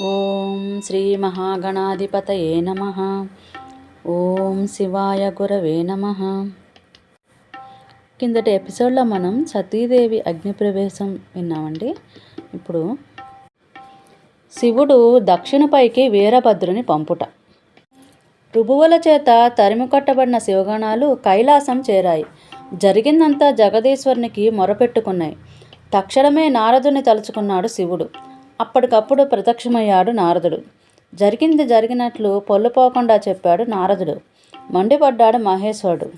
ఓం శ్రీ మహాగణాధిపతయే నమ. ఓం శివాయ గురవే నమ. కిందటి ఎపిసోడ్లో మనం సతీదేవి అగ్నిప్రవేశం విన్నామండి. ఇప్పుడు శివుడు దక్షిణపైకి వీరభద్రుని పంపుట. రుభువుల చేత తరిమి కొట్టబడిన శివగణాలు కైలాసం చేరాయి. జరిగిందంతా జగదీశ్వరునికి మొరపెట్టుకున్నాయి. తక్షణమే నారదుని తలుచుకున్నాడు శివుడు. అప్పటికప్పుడు ప్రత్యక్షమయ్యాడు నారదుడు. జరిగింది జరిగినట్లు పొల్లుపోకుండా చెప్పాడు నారదుడు. మండిపడ్డాడు మహేశ్వరుడు.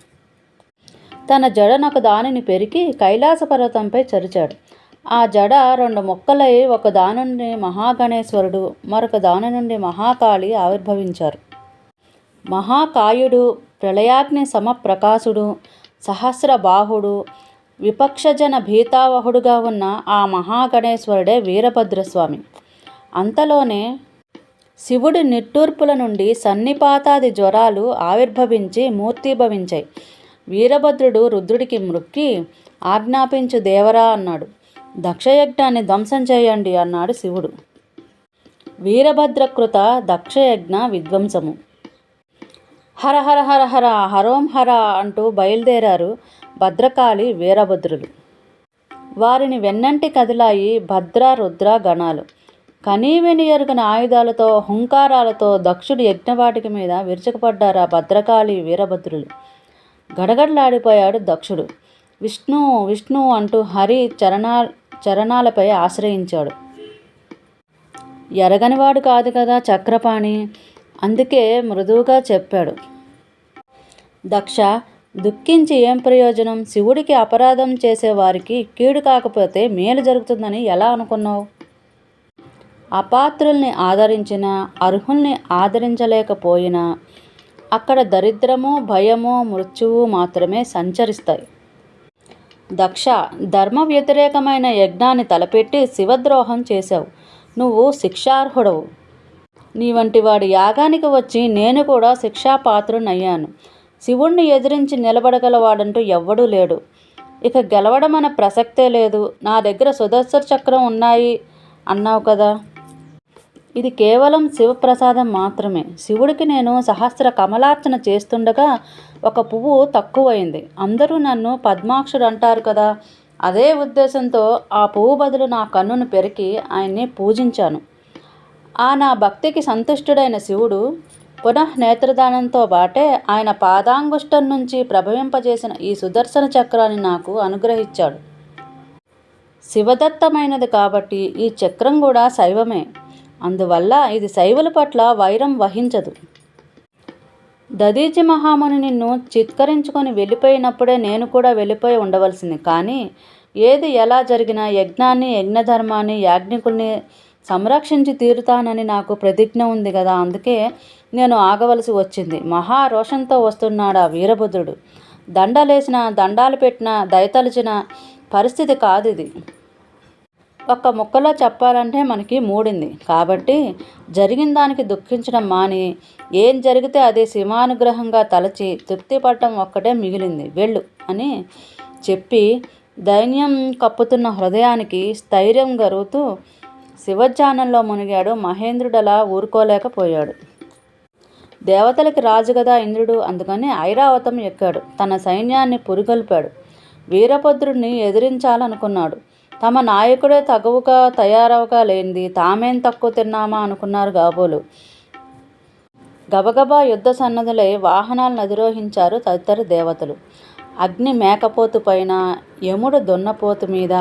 తన జడనొక దానిని పెరికి కైలాస పర్వతంపై చరిచాడు. ఆ జడ రెండు మొక్కలై ఒక దాని నుండి మహాగణేశ్వరుడు మరొక దాని నుండి మహాకాళి ఆవిర్భవించారు. మహాకాయుడు ప్రళయాగ్ని సమప్రకాశుడు సహస్ర బాహుడు విపక్షజన భీతావహుడుగా ఉన్న ఆ మహాగణేశ్వరుడే వీరభద్రస్వామి. అంతలోనే శివుడి నిట్టూర్పుల నుండి సన్నిపాతాది జ్వరాలు ఆవిర్భవించి మూర్తిభవించాయి వీరభద్రుడు రుద్రుడికి మృక్కి ఆజ్ఞాపించు దేవరా అన్నాడు. దక్షయజ్ఞాన్ని ధ్వంసం చేయండి అన్నాడు శివుడు. వీరభద్రకృత దక్షయజ్ఞ విధ్వంసము. హర హర హర హర హరోం హర అంటూ బయలుదేరారు భద్రకాళి వీరభద్రులు. వారిని వెన్నంటి కదిలాయి భద్ర రుద్ర గణాలు. కనీవిని ఎరుగని ఆయుధాలతో హుంకారాలతో దక్షుడు యజ్ఞవాటికి మీద విరుచుకుపడ్డారు ఆ భద్రకాళి వీరభద్రులు. గడగడలాడిపోయాడు దక్షుడు. విష్ణు విష్ణు అంటూ హరి చరణా చరణాలపై ఆశ్రయించాడు. ఎరగనివాడు కాదు కదా చక్రపాణి? అందుకే మృదువుగా చెప్పాడు. దక్ష దుఃఖించి ఏం ప్రయోజనం? శివుడికి అపరాధం చేసేవారికి కీడు కాకపోతే మేలు జరుగుతుందని ఎలా అనుకున్నావు? అపాత్రుల్ని ఆదరించినా అర్హుల్ని ఆదరించలేకపోయినా అక్కడ దరిద్రము భయము మృత్యువు మాత్రమే సంచరిస్తాయి. దక్ష ధర్మ వ్యతిరేకమైన యజ్ఞాన్ని తలపెట్టి శివద్రోహం చేశావు. నువ్వు శిక్షార్హుడవు. నీ వంటి వాడి యాగానికి వచ్చి నేను కూడా శిక్షాపాత్రునయ్యాను శివుణ్ణి ఎదిరించి నిలబడగలవాడంటూ ఎవ్వడూ లేడు. ఇక గెలవడం అనే ప్రసక్తే లేదు. నా దగ్గర సుదర్శన చక్రం ఉన్నాయి అన్నావు కదా. ఇది కేవలం శివప్రసాదం మాత్రమే. శివుడికి నేను సహస్ర కమలార్చన చేస్తుండగా ఒక పువ్వు తక్కువైంది. అందరూ నన్ను పద్మాక్షుడు అంటారు కదా. అదే ఉద్దేశంతో ఆ పువ్వు బదులు నా కన్నును పెరికి ఆయన్ని పూజించాను. ఆ నా భక్తికి సంతుష్టుడైన శివుడు పునః నేత్రదానంతో బాటే ఆయన పాదాంగుష్టం నుంచి ప్రభవింపజేసిన ఈ సుదర్శన చక్రాన్ని నాకు అనుగ్రహించాడు. శివదత్తమైనది కాబట్టి ఈ చక్రం కూడా శైవమే. అందువల్ల ఇది శైవుల పట్ల వైరం వహించదు. దదీచి మహాముని నిన్ను చిత్కరించుకొని వెళ్ళిపోయినప్పుడే నేను కూడా వెళ్ళిపోయి ఉండవలసింది. కానీ ఏది ఎలా జరిగినా యజ్ఞాన్ని యజ్ఞధర్మాన్ని యాజ్ఞికుల్ని సంరక్షించి తీరుతానని నాకు ప్రతిజ్ఞ ఉంది కదా. అందుకే నేను ఆగవలసి వచ్చింది. మహా రోషంతో వీరభద్రుడు. దండలేసిన దండాలు పెట్టిన దయతలిచిన పరిస్థితి కాదు ఇది ఒక్క ముక్కలో చెప్పాలంటే మనకి మూడింది. కాబట్టి జరిగిన దానికి దుఃఖించడం మాని ఏం జరిగితే అది సిమానుగ్రహంగా తలచి తృప్తి పడటం ఒక్కటే మిగిలింది. వెళ్ళు అని చెప్పి దైన్యం కప్పుతున్న హృదయానికి స్థైర్యం గరుగుతూ శివజ్ఞానంలో మునిగాడు. మహేంద్రుడలా ఊరుకోలేకపోయాడు. దేవతలకి రాజు కదా ఇంద్రుడు అందుకని ఐరావతం ఎక్కాడు. తన సైన్యాన్ని పురిగొల్పాడు. వీరభద్రుడిని ఎదిరించాలనుకున్నాడు. తమ నాయకుడే తగవుగా తయారవగా లేనిది తామేం తక్కువ తిన్నామా అనుకున్నారు గాబోలు. గబగబా యుద్ధ సన్నదులై వాహనాలను అధిరోహించారు తదితర దేవతలు. అగ్ని మేకపోతు పైన యముడు దున్నపోతు మీద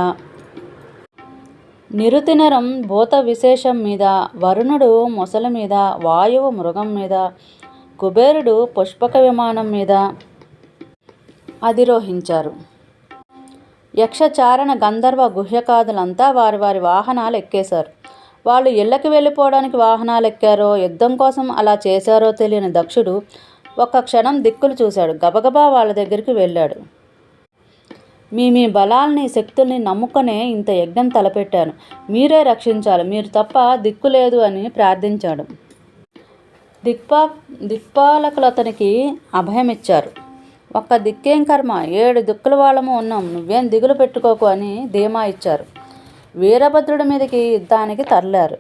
నిరుతినరం భూత విశేషం మీద వరుణుడు మొసలి మీద వాయువు మృగం మీద కుబేరుడు పుష్పక విమానం మీద అధిరోహించారు. యక్షచారణ గంధర్వ గుహ్యకాదులంతా వారి వారి వాహనాలు ఎక్కేశారు వాళ్ళు ఇళ్ళకి వెళ్ళిపోవడానికి వాహనాలు ఎక్కారో యుద్ధం కోసం అలా చేశారో తెలియని దక్షుడు ఒక్క క్షణం దిక్కులు చూశాడు. గబగబా వాళ్ళ దగ్గరికి వెళ్ళాడు. మీ మీ బలాల్ని శక్తుల్ని నమ్ముకొనే ఇంత యజ్ఞం తలపెట్టాను. మీరే రక్షించాలి. మీరు తప్ప దిక్కు లేదు అని ప్రార్థించాడు. దిక్పా దిక్పాలకులు అతనికి అభయమిచ్చారు. ఒక్క దిక్కేం కర్మ? ఏడు దిక్కుల వాళ్ళము ఉన్నాం. నువ్వేం దిగులు పెట్టుకోకు అని ధీమా ఇచ్చారు. వీరభద్రుడి మీదకి యుద్ధానికి తరలారు.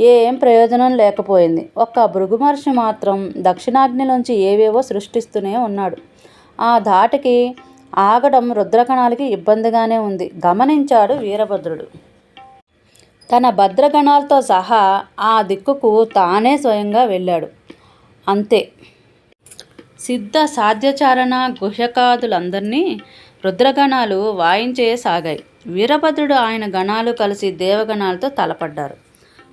ఏం ప్రయోజనం లేకపోయింది. ఒక్క భృగుమహర్షి మాత్రం దక్షిణాగ్నిలోంచి ఏవేవో సృష్టిస్తూనే ఉన్నాడు. ఆ ధాటికి ఆగడం రుద్రకణాలకి ఇబ్బందిగానే ఉంది. గమనించాడు వీరభద్రుడు. తన భద్రగణాలతో సహా ఆ దిక్కుకు తానే స్వయంగా వెళ్ళాడు. అంతే. సిద్ధ సాధ్యచారణ గుహకాదులందరినీ రుద్రగణాలు వాయించే సాగాయి. వీరభద్రుడు ఆయన గణాలు కలిసి దేవగణాలతో తలపడ్డారు.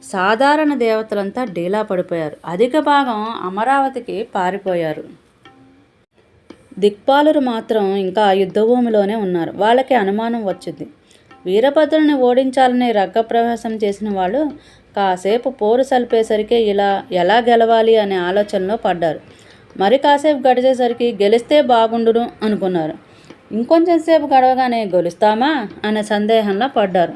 సాధారణ దేవతలంతా డీలా పడిపోయారు. అధిక భాగం అమరావతికి పారిపోయారు. దిక్పాలురు మాత్రం ఇంకా యుద్ధభూమిలోనే ఉన్నారు. వాళ్ళకి అనుమానం వచ్చింది. వీరభద్రుని ఓడించాలని రగ్గప్రవేశం చేసిన వాళ్ళు కాసేపు పోరు సలిపేసరికి ఇలా ఎలా గెలవాలి అనే ఆలోచనలో పడ్డారు. మరి కాసేపు గడిచేసరికి గెలిస్తే బాగుండును అనుకున్నారు. ఇంకొంచెం సేపు గడవగానే గెలుస్తామా అనే సందేహంలో పడ్డారు.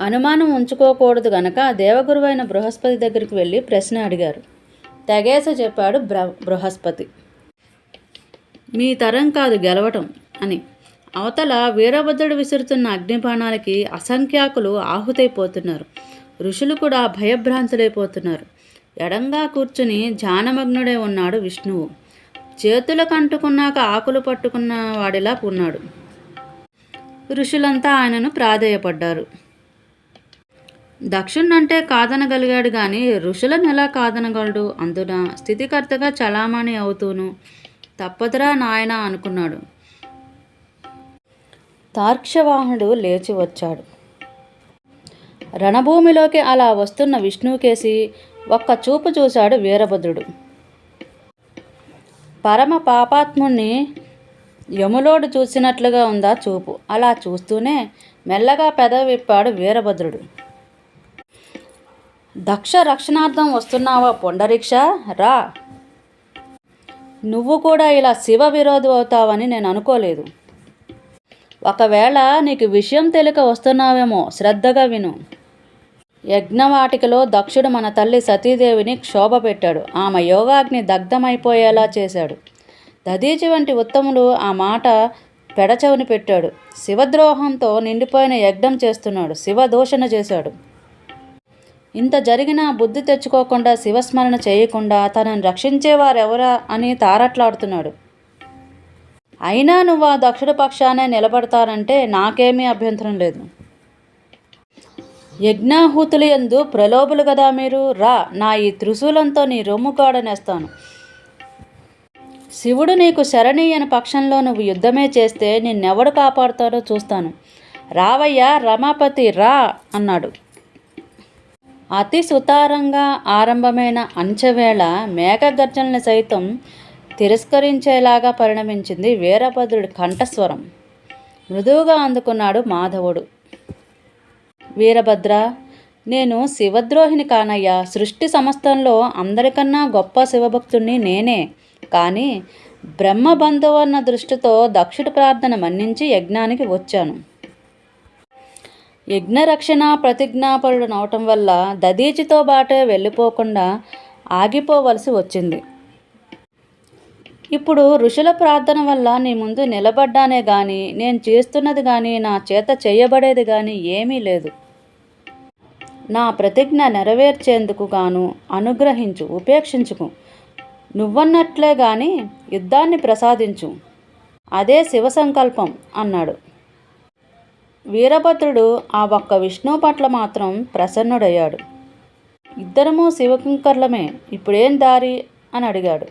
అనుమానం ఉంచుకోకూడదు గనక దేవగురువైన బృహస్పతి దగ్గరికి వెళ్ళి ప్రశ్న అడిగారు. తెగేస చెప్పాడు బృహస్పతి. మీ తరం కాదు గెలవటం అని. అవతల వీరభద్రుడు విసురుతున్న అగ్నిబాణాలకి అసంఖ్యాకులు ఆహుతైపోతున్నారు. ఋషులు కూడా భయభ్రాంతులైపోతున్నారు. ఎడంగా కూర్చుని ధ్యానమగ్నుడే ఉన్నాడు విష్ణువు. చేతులకు అంటుకున్నాక ఆకులు పట్టుకున్న వాడిలా ఉన్నాడు. ఋషులంతా ఆయనను ప్రాధేయపడ్డారు. దక్షుణ్ణంటే కాదనగలిగాడు కానీ ఋషులను ఎలా కాదనగలడు? అందున స్థితికర్తగా చలామణి అవుతూను తప్పదురా నాయన అనుకున్నాడు. తార్క్షవాహనుడు లేచి వచ్చాడు. రణభూమిలోకి అలా వస్తున్న విష్ణుకేసి ఒక్క చూపు చూశాడు వీరభద్రుడు. పరమ పాపాత్ముణ్ణి యములోడు చూసినట్లుగా ఉందా చూపు. అలా చూస్తూనే మెల్లగా పెదవి విప్పాడు వీరభద్రుడు. దక్ష రక్షణార్థం వస్తున్నావా పొండరీక్ష? రా. నువ్వు కూడా ఇలా శివ విరోధి అవుతావని నేను అనుకోలేదు. ఒకవేళ నీకు విషయం తెలియక వస్తున్నావేమో శ్రద్ధగా విను. యజ్ఞవాటికలో దక్షుడు మన తల్లి సతీదేవిని క్షోభ పెట్టాడు ఆమె యోగాగ్ని దగ్ధమైపోయేలా చేశాడు. దదీచి వంటి ఉత్తములు ఆ మాట పెడచెవిని పెట్టాడు. శివద్రోహంతో నిండిపోయిన యజ్ఞం చేస్తున్నాడు. శివదూషణ చేశాడు. ఇంత జరిగినా బుద్ధి తెచ్చుకోకుండా శివస్మరణ చేయకుండా తనను రక్షించేవారెవరా అని తారట్లాడుతున్నాడు. అయినా నువ్వు ఆ దక్షిణ పక్షానే నిలబడతారంటే నాకేమీ అభ్యంతరం లేదు. యజ్ఞాహూతులు ఎందు ప్రలోభులు కదా మీరు? రా నా ఈ త్రిశూలంతో నీ రొమ్ము కాడనేస్తాను శివుడు నీకు శరణీయని పక్షంలో నువ్వు యుద్ధమే చేస్తే నిన్నెవడు కాపాడుతాడో చూస్తాను. రావయ్యా రమాపతి రా అన్నాడు. అతి సుతారంగా ఆరంభమైన అంచెవేళ మేఘగర్జనని సైతం తిరస్కరించేలాగా పరిణమించింది వీరభద్రుడి కంఠస్వరం. మృదువుగా అందుకున్నాడు మాధవుడు. వీరభద్ర నేను శివద్రోహిని కానయ్యా. సృష్టి సమస్తంలో అందరికన్నా గొప్ప శివభక్తుణ్ణి నేనే. కానీ బ్రహ్మ బంధువన్న దృష్టితో దక్షుడి ప్రార్థన మన్నించి యజ్ఞానికి వచ్చాను. యజ్ఞరక్షణ ప్రతిజ్ఞాపరుడు నవటం వల్ల దదీచితో బాటే వెళ్ళిపోకుండా ఆగిపోవలసి వచ్చింది. ఇప్పుడు ఋషుల ప్రార్థన వల్ల నీ ముందు నిలబడ్డానే కానీ నేను చేస్తున్నది కానీ నా చేత చేయబడేది కానీ ఏమీ లేదు. నా ప్రతిజ్ఞ నెరవేర్చేందుకు గాను అనుగ్రహించు ఉపేక్షించుకు. నువ్వన్నట్లే గాని యుద్ధాన్ని ప్రసాదించు. అదే శివ సంకల్పం అన్నాడు. వీరభద్రుడు ఆ ఒక్క విష్ణువు పట్ల మాత్రం ప్రసన్నుడయ్యాడు. ఇద్దరము శివకింకర్లమే ఇప్పుడేం దారి? అని అడిగాడు.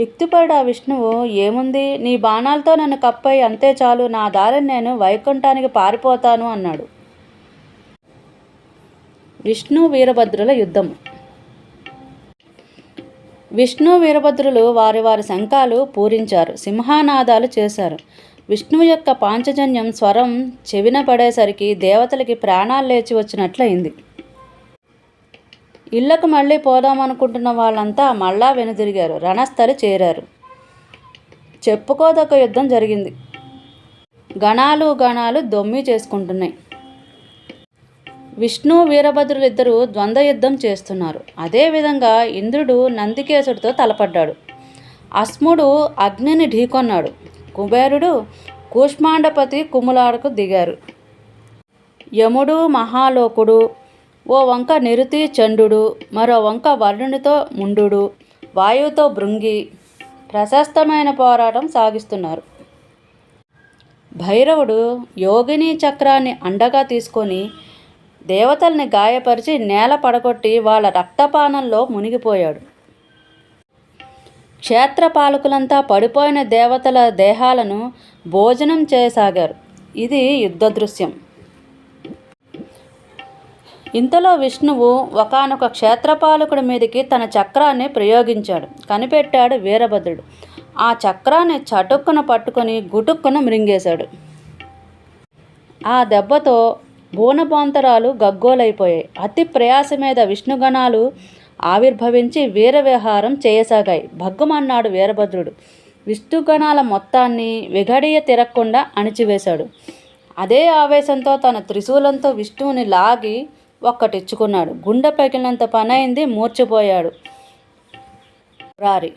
యుక్తిపరుడు ఆ విష్ణువు ఏముంది? నీ బాణాలతో నన్ను కప్పై అంతే చాలు నా దారిని నేను వైకుంఠానికి పారిపోతాను అన్నాడు. విష్ణు వీరభద్రుల యుద్ధం. విష్ణు వీరభద్రులు వారి వారి శంఖాలు పూరించారు సింహానాదాలు చేశారు. విష్ణువు యొక్క పాంచజన్యం స్వరం చెవిన పడేసరికి దేవతలకి ప్రాణాలు లేచి వచ్చినట్లయింది. ఇళ్ళకు మళ్ళీ పోదామనుకుంటున్న వాళ్ళంతా మళ్ళా వెనుదిరిగారు రణస్థలి చేరారు. చెప్పుకోదగ్గ యుద్ధం జరిగింది. గణాలు గణాలు దొమ్మి చేసుకుంటున్నాయి. విష్ణు వీరభద్రులిద్దరూ ద్వంద్వ యుద్ధం చేస్తున్నారు అదేవిధంగా ఇంద్రుడు నందికేశుడితో తలపడ్డాడు. అస్ముడు అగ్నిని ఢీకొన్నాడు. కుబేరుడు కూష్మాండపతి కుములాడకు దిగారు. యముడు మహాలోకుడు ఓ వంక నిరుతి చండు మరో వంక వర్ణునితో ముండు వాయువుతో భృంగి ప్రశస్తమైన పోరాటం సాగిస్తున్నారు. భైరవుడు యోగిని చక్రాన్ని అండగా తీసుకొని దేవతల్ని గాయపరిచి నేల పడగొట్టి వాళ్ళ రక్తపానంలో మునిగిపోయాడు. క్షేత్రపాలకులంతా పడిపోయిన దేవతల దేహాలను భోజనం చేయసాగారు. ఇది యుద్ధ దృశ్యం ఇంతలో విష్ణువు ఒకనొక క్షేత్రపాలకుడి మీదకి తన చక్రాన్ని ప్రయోగించాడు. కనిపెట్టాడు వీరభద్రుడు. ఆ చక్రాన్ని చటుక్కున పట్టుకొని గుటుక్కున మృంగేశాడు ఆ దెబ్బతో బోనబాంతరాలు గగ్గోలైపోయాయి. అతి ప్రయాస మీద విష్ణుగణాలు ఆవిర్భవించి వీరవిహారం చేయసాగాయి. భగ్గుమన్నాడు వీరభద్రుడు. విష్ణుగణాల మొత్తాన్ని విఘడియ తిరగకుండా అణిచివేశాడు. అదే ఆవేశంతో తన త్రిశూలంతో విష్ణువుని లాగి ఒక్కటిచ్చుకున్నాడు. గుండె పగిలినంత పనైంది మూర్చిపోయాడు రారి.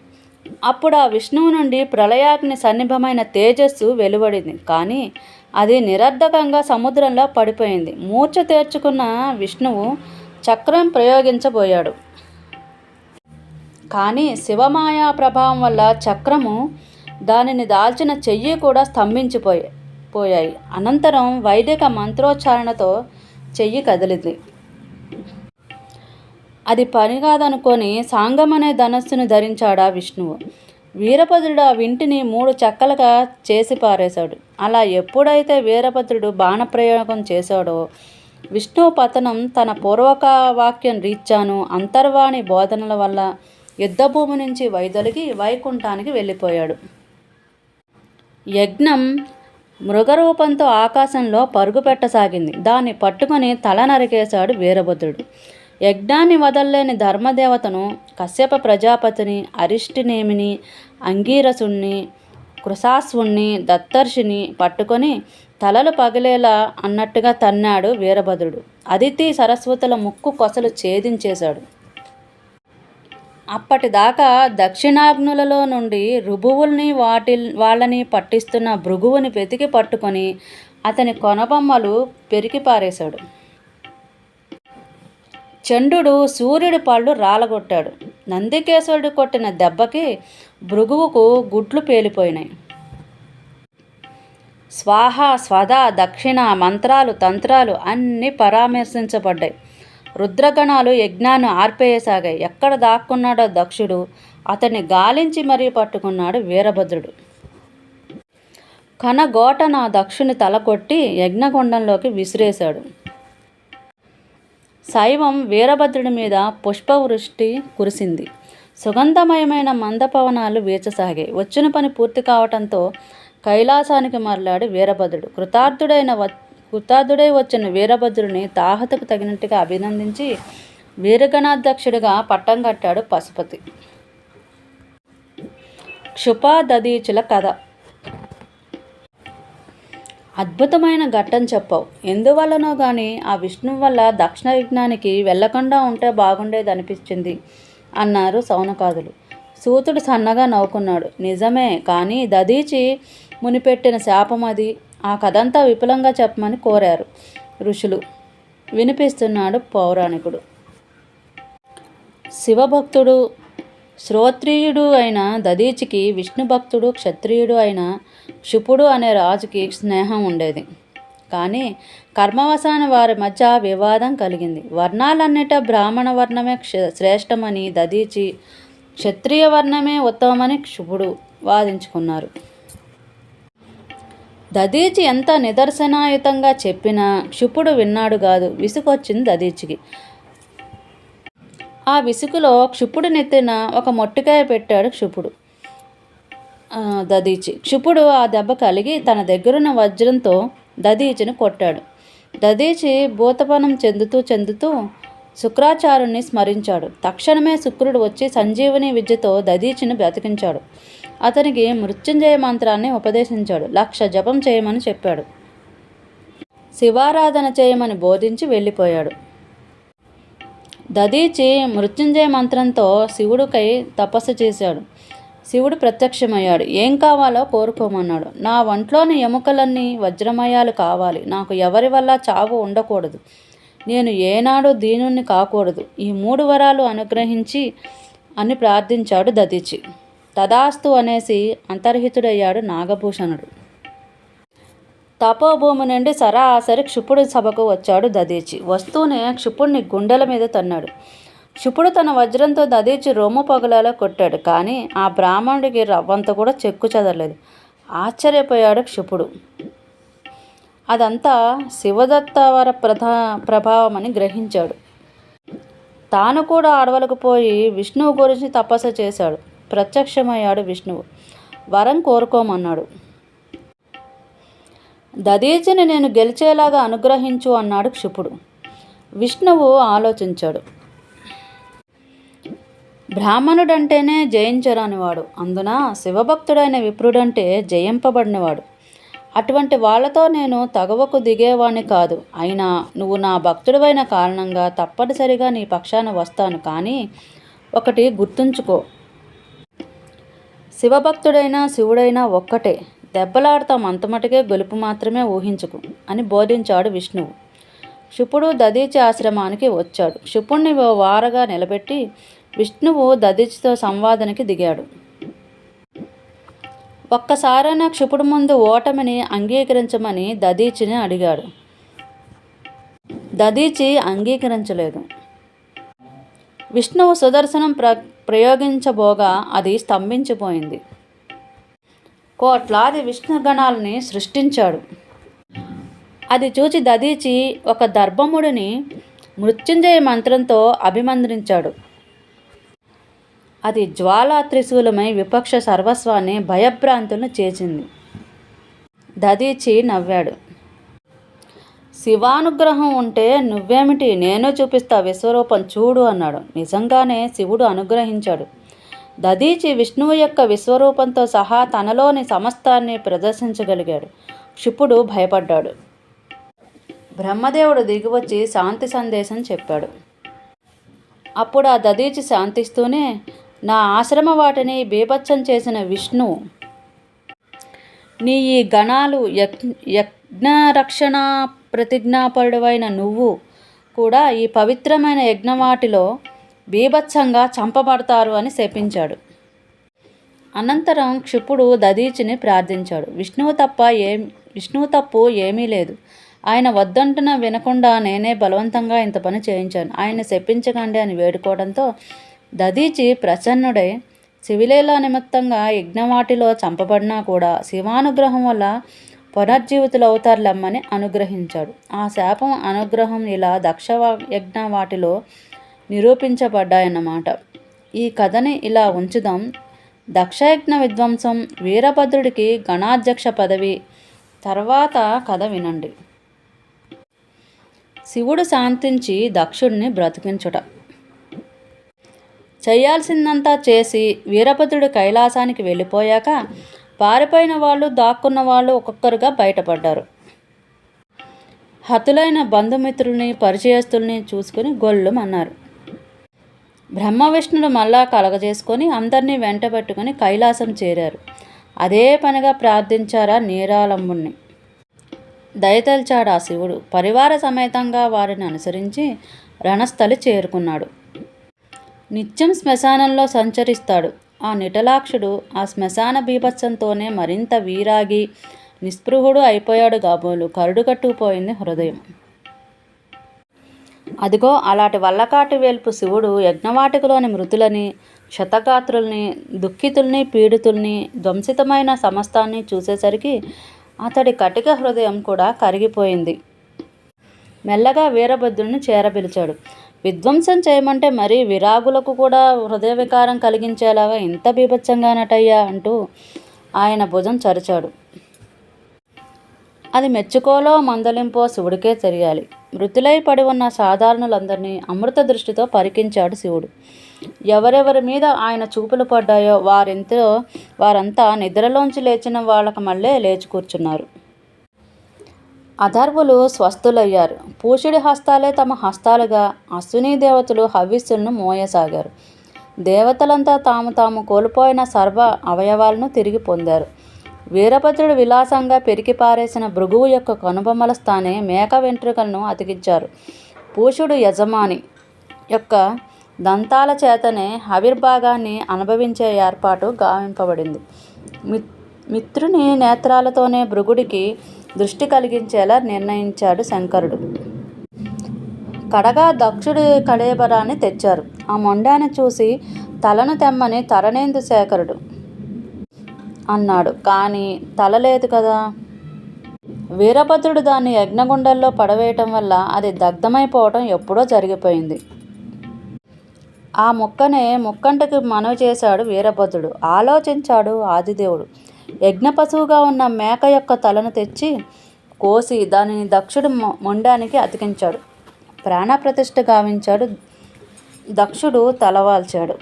అప్పుడు ఆ విష్ణువు నుండి ప్రళయాగ్ని సన్నిభమైన తేజస్సు వెలువడింది. కానీ అది నిరర్ధకంగా సముద్రంలో పడిపోయింది. మూర్ఛ తేర్చుకున్న విష్ణువు చక్రం ప్రయోగించబోయాడు. కానీ శివమాయా ప్రభావం వల్ల చక్రము దానిని దాల్చిన చెయ్యి కూడా స్తంభించిపోయాయి పోయాయి. అనంతరం వైదిక మంత్రోచ్చారణతో చెయ్యి కదిలింది. అది పని కాదనుకొని సాంగమనే ధనస్సును ధరించాడా విష్ణువు. వీరభద్రుడు ఆ వింటిని మూడు చెక్కలుగా చేసి పారేశాడు. అలా ఎప్పుడైతే వీరభద్రుడు బాణప్రయోగం చేశాడో విష్ణువు పతనం తన పూర్వక వాక్యం రీచ్చాను అంతర్వాణి బోధనల వల్ల యుద్ధభూమి నుంచి వైదొలిగి వైకుంఠానికి వెళ్ళిపోయాడు. యజ్ఞం మృగరూపంతో ఆకాశంలో పరుగు పెట్టసాగింది. దాన్ని పట్టుకొని తల నరికేశాడు వీరభద్రుడు. యజ్ఞాన్ని వదల్లేని ధర్మదేవతను కశ్యప ప్రజాపతిని అరిష్టినేమిని అంగీరసుణ్ణి కృశాశ్వుణ్ణి దత్తర్షిని పట్టుకొని తలలు పగిలేలా అన్నట్టుగా తన్నాడు వీరభద్రుడు. అదితి సరస్వతుల ముక్కు కొసలు ఛేదించేశాడు. అప్పటిదాకా దక్షిణాగ్నులలో నుండి రుభువుల్ని వాటి వాళ్ళని పట్టిస్తున్న భృగువుని వెతికి పట్టుకొని అతని కొనబొమ్మలు పెరికి పారేశాడు. చండు సూర్యుడి పళ్ళు రాలగొట్టాడు. నందికేశ్వరుడు కొట్టిన దెబ్బకి భృగువుకు గుడ్లు పేలిపోయినాయి. స్వాహ స్వద దక్షిణ మంత్రాలు తంత్రాలు అన్నీ పరామర్శించబడ్డాయి. రుద్రగణాలు యజ్ఞాన్ని ఆర్పేయసాగాయి. ఎక్కడ దాక్కున్నాడో దక్షుడు అతన్ని గాలించి మరీ పట్టుకున్నాడు వీరభద్రుడు. కనగోట నా దక్షుని తల కొట్టి యజ్ఞగుండంలోకి విసిరేశాడు. శైవం వీరభద్రుడి మీద పుష్పవృష్టి కురిసింది. సుగంధమయమైన మందపవనాలు వీచసాగాయి. వచ్చిన పని పూర్తి కావటంతో కైలాసానికి మరలాడు వీరభద్రుడు. కృతార్థుడైన కృతార్థుడై వచ్చిన వీరభద్రుని తాహతకు తగినట్టుగా అభినందించి వీరగణాధ్యక్షుడిగా పట్టం కట్టాడు పశుపతి. క్షుపాదీచుల కథ. అద్భుతమైన ఘట్టం చెప్పావు. ఎందువల్లనో కానీ ఆ విష్ణువు వల్ల దక్షిణ విజ్ఞానికి వెళ్ళకుండా ఉంటే బాగుండేది అనిపించింది అన్నారు సౌనకాదులు. సూతుడు సన్నగా నవ్వుకున్నాడు. నిజమే కానీ దదీచి మునిపెట్టిన శాపం అది ఆ కథంతా విపులంగా చెప్పమని కోరారు ఋషులు. వినిపిస్తున్నాడు పౌరాణికుడు. శివభక్తుడు శ్రోత్రియుడు అయిన దదీచికి విష్ణు భక్తుడు క్షత్రియుడు అయిన క్షుపుడు అనే రాజుకి స్నేహం ఉండేది. కానీ కర్మవశాన వారి మధ్య వివాదం కలిగింది. వర్ణాలన్నిట బ్రాహ్మణ వర్ణమే శ్రేష్టమని దదీచి క్షత్రియ వర్ణమే ఉత్తమమని క్షుభుడు వాదించుకున్నారు. దదీచి ఎంత నిదర్శనాయుతంగా చెప్పినా క్షుపుడు విన్నాడు కాదు విసుకొచ్చింది దదీచికి. ఆ విసుగులో క్షుపుడు నెత్తిన ఒక మొట్టికాయ పెట్టాడు క్షుపుడు. దదీచి. క్షుపుడు ఆ దెబ్బ కలిగి తన దగ్గరున్న వజ్రంతో దదీచిని కొట్టాడు. దదీచి భూతపనం చెందుతూ చెందుతూ శుక్రాచార్యుని స్మరించాడు. తక్షణమే శుక్రుడు వచ్చి సంజీవని విద్యతో దదీచిని బ్రతికించాడు. అతనికి మృత్యుంజయ మంత్రాన్ని ఉపదేశించాడు. లక్ష జపం చేయమని చెప్పాడు. శివారాధన చేయమని బోధించి వెళ్ళిపోయాడు. దదీచి మృత్యుంజయ మంత్రంతో శివుడికై తపస్సు చేశాడు. శివుడు ప్రత్యక్షమయ్యాడు. ఏం కావాలో కోరుకోమన్నాడు. నా ఒంట్లోని ఎముకలన్నీ వజ్రమయాలు కావాలి. నాకు ఎవరి వల్ల చావు ఉండకూడదు. నేను ఏనాడు దీనుణ్ణి కాకూడదు. ఈ మూడు వరాలు అనుగ్రహించి అని ప్రార్థించాడు దదీచి. తదాస్తు అనేసి అంతర్హితుడయ్యాడు నాగభూషణుడు. తపోభూమి నుండి సరాసరి క్షిపుడి సభకు వచ్చాడు దదీచి. వస్తూనే క్షిపుడిని గుండెల మీద తన్నాడు. క్షిపుడు తన వజ్రంతో దదీచి రొమ్ము పగులలో కొట్టాడు. కానీ ఆ బ్రాహ్మణుడికి రవ్వంత కూడా చెక్కు చెదరలేదు. ఆశ్చర్యపోయాడు క్షిపుడు. అదంతా శివదత్తవర ప్రధా ప్రభావమని గ్రహించాడు. తాను కూడా అడవులకు పోయి విష్ణువు గురించి తపస్సు చేశాడు. ప్రత్యక్షమయ్యాడు విష్ణువు. వరం కోరుకోమన్నాడు. దదీచిని నేను గెలిచేలాగా అనుగ్రహించు అన్నాడు క్షిపుడు. విష్ణువు ఆలోచించాడు. బ్రాహ్మణుడంటేనే జయించరానివాడు. అందున శివభక్తుడైన విప్రుడంటే జయింపబడినవాడు. అటువంటి వాళ్ళతో నేను తగవకు దిగేవాణ్ణి కాదు. అయినా నువ్వు నా భక్తుడివైన కారణంగా తప్పనిసరిగా నీ పక్షాన వస్తాను. కానీ ఒకటి గుర్తుంచుకో. శివభక్తుడైనా శివుడైనా ఒక్కటే. దెబ్బలాడతాం అంతమటుకే గెలుపు మాత్రమే ఊహించుకు అని బోధించాడు విష్ణువు. క్షిపుడు దదీచి ఆశ్రమానికి వచ్చాడు. క్షిపుణ్ణి ఓ వారగా నిలబెట్టి విష్ణువు దదీచితో సంవాదానికి దిగాడు. ఒక్కసారైనా క్షిపుడు ముందు ఓటమిని అంగీకరించమని దదీచిని అడిగాడు. దదీచి అంగీకరించలేదు. విష్ణువు సుదర్శనం ప్ర ప్రయోగించబోగా అది స్తంభించిపోయింది. కోట్లాది విష్ణుగణాలని సృష్టించాడు. అది చూచి దదీచి ఒక దర్భముడిని మృత్యుంజయ మంత్రంతో అభిమంత్రించాడు. అది జ్వాలా త్రిశూలమై విపక్ష సర్వస్వాన్ని భయభ్రాంతులను చేసింది. దదీచి నవ్వాడు. శివానుగ్రహం ఉంటే నువ్వేమిటి? నేను చూపిస్తా విశ్వరూపం చూడు అన్నాడు. నిజంగానే శివుడు అనుగ్రహించాడు. దదీచి విష్ణువు యొక్క విశ్వరూపంతో సహా తనలోని సమస్తాన్ని ప్రదర్శించగలిగాడు. క్షిపుడు భయపడ్డాడు. బ్రహ్మదేవుడు దిగివచ్చి శాంతి సందేశం చెప్పాడు. అప్పుడు ఆ దదీచి శాంతిస్తూనే నా ఆశ్రమ వాటిని బీభత్సం చేసిన విష్ణు నీ ఈ గణాలు యజ్ఞ రక్షణ ప్రతిజ్ఞాపరుడవైన నువ్వు కూడా ఈ పవిత్రమైన యజ్ఞవాటిలో బీభత్సంగా చంపబడతారు అని శపించాడు. అనంతరం క్షిపుడు దదీచిని ప్రార్థించాడు. విష్ణువు తప్ప ఏం విష్ణువు తప్పు ఏమీ లేదు. ఆయన వద్దంటున్న వినకుండా నేనే బలవంతంగా ఇంత పని చేయించాను. ఆయన శపించకండి అని వేడుకోవడంతో దదీచి ప్రసన్నుడై శివిలేల నిమిత్తంగా యజ్ఞవాటిలో చంపబడినా కూడా శివానుగ్రహం వల్ల పునర్జీవితులు అవుతారులమ్మని అనుగ్రహించాడు. ఆ శాపం అనుగ్రహం ఇలా దక్ష యజ్ఞ వాటిలో నిరూపించబడ్డాయన్నమాట. ఈ కథని ఇలా ఉంచుదాం. దక్షయజ్ఞ విధ్వంసం వీరభద్రుడికి గణాధ్యక్ష పదవి. తర్వాత కథ వినండి. శివుడు శాంతించి దక్షుడిని బ్రతికించుట. చేయాల్సిందంతా చేసి వీరభద్రుడు కైలాసానికి వెళ్ళిపోయాక పారిపోయిన వాళ్ళు దాక్కున్న వాళ్ళు ఒక్కొక్కరుగా బయటపడ్డారు. హతులైన బంధుమిత్రుల్ని పరిచయస్తుల్ని చూసుకుని గొల్లుమన్నారు. బ్రహ్మ విష్ణుడు మళ్ళా కలగజేసుకొని అందరినీ వెంటబెట్టుకుని కైలాసం చేరారు. అదే పనిగా ప్రార్థించారా నీరాలంబుణ్ణి. దయతల్చాడు ఆ శివుడు. పరివార సమేతంగా వారిని అనుసరించి రణస్థలి చేరుకున్నాడు. నిత్యం శ్మశానంలో సంచరిస్తాడు. ఆ నిటలాక్షుడు ఆ శ్మశాన బీభత్సంతోనే మరింత వీరాగి నిస్పృహుడు అయిపోయాడు కాబోలు. కరుడుగట్టుకుపోయింది హృదయం. అదిగో అలాంటి వల్లకాటి వేల్పు శివుడు యజ్ఞవాటికలోని మృతులని క్షతగాత్రుల్ని దుఃఖితుల్ని పీడితుల్ని ధ్వంసితమైన సమస్తాన్ని చూసేసరికి అతడి కటిక హృదయం కూడా కరిగిపోయింది. మెల్లగా వీరభద్రుని చేరపిలిచాడు విధ్వంసం చేయమంటే మరీ విరాగులకు కూడా హృదయ వికారం కలిగించేలాగా ఇంత బీభత్సంగానటయ్యా అంటూ ఆయన భుజం చరిచాడు. అది మెచ్చుకోలో మందలింపో శివుడికే తెలియాలి. మృతులై పడి ఉన్న సాధారణులందరినీ అమృత దృష్టితో పరికించాడు శివుడు. ఎవరెవరి మీద ఆయన చూపులు పడ్డాయో వారింతో వారంతా నిద్రలోంచి లేచిన వాళ్ళకి మళ్ళీ లేచి కూర్చున్నారు. అధర్వులు స్వస్థులయ్యారు. పూషుడి హస్తాలే తమ హస్తాలుగా అశ్విని దేవతలు హవిస్సులను మోయసాగారు. దేవతలంతా తాము తాము కోల్పోయిన సర్వ అవయవాలను తిరిగి పొందారు. వీరభద్రుడు విలాసంగా పెరికి పారేసిన భృగువు యొక్క కనుబొమ్మల స్థానే మేక వెంట్రుకలను అతికించారు. పూషుడు యజమాని యొక్క దంతాల చేతనే ఆవిర్భాగాన్ని అనుభవించే ఏర్పాటు గావింపబడింది. మి మిత్రుని నేత్రాలతోనే భృగుడికి దృష్టి కలిగించేలా నిర్ణయించాడు శంకరుడు. కడగా దక్షుడి కళేబరాన్ని తెచ్చారు. ఆ మొండాన్ని చూసి తలను తెమ్మని తరణేందు శేఖరుడు. అన్నాడు కానీ తల లేదు కదా. వీరభద్రుడు దాన్ని యజ్ఞగుండల్లో పడవేయటం వల్ల అది దగ్ధమైపోవటం ఎప్పుడో జరిగిపోయింది. ఆ ముక్కనే ముక్కంటకి మనవి చేశాడు వీరభద్రుడు. ఆలోచించాడు ఆదిదేవుడు. యజ్ఞ పశువుగా ఉన్న మేక యొక్క తలను తెచ్చి కోసి దానిని దక్షుడు మొండానికి అతికించాడు. ప్రాణప్రతిష్ఠ గావించాడు. దక్షుడు తలవాల్చాడు.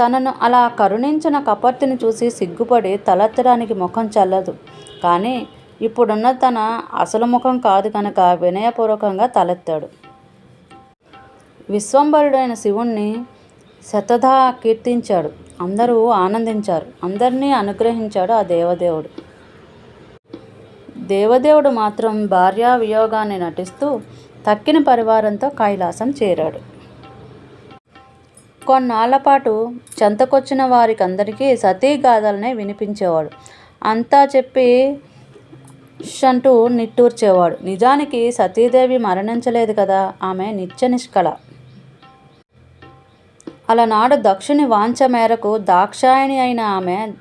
తనను అలా కరుణించిన కపర్తిని చూసి సిగ్గుపడి తలెత్తడానికి ముఖం చల్లదు. కానీ ఇప్పుడున్న తన అసలు ముఖం కాదు కనుక వినయపూర్వకంగా తలెత్తాడు. విశ్వంబరుడైన శివుణ్ణి శతధా కీర్తించాడు. అందరూ ఆనందించారు. అందరినీ అనుగ్రహించాడు ఆ దేవదేవుడు. దేవదేవుడు మాత్రం భార్యా వియోగాన్ని నటిస్తూ తక్కిన పరివారంతో కైలాసం చేరాడు. కొన్నాళ్ళపాటు చెంతకొచ్చిన వారికందరికీ సతీగాథలనే వినిపించేవాడు. అంతా చెప్పి అంటూ నిట్టూర్చేవాడు. నిజానికి సతీదేవి మరణించలేదు కదా? ఆమె నిత్య నిష్కళ. అలనాడు దక్షుని వాంఛ మేరకు దాక్షాయణి అయిన ఆమె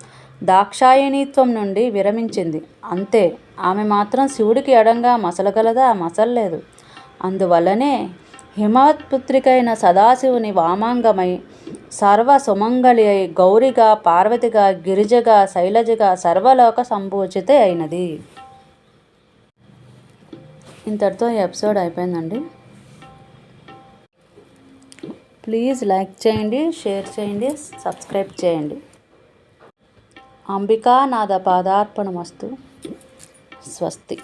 దాక్షాయణిత్వం నుండి విరమించింది. అంతే ఆమె మాత్రం శివుడికి ఎడంగా మసలగలదా? మసల్లేదు. అందువల్లనే హిమవత్పుత్రికైన సదాశివుని వామాంగమై సర్వ సుమంగళి అయి గౌరిగా పార్వతిగా గిరిజగా శైలజగా సర్వలోక సంభూచిత అయినది. ఇంతటితో ఎపిసోడ్ అయిపోయిందండి. ప్లీజ్ లైక్ చేయండి షేర్ చేయండి సబ్స్క్రైబ్ చేయండి. అంబికా నాద పాదార్పణమస్తు. స్వస్తి.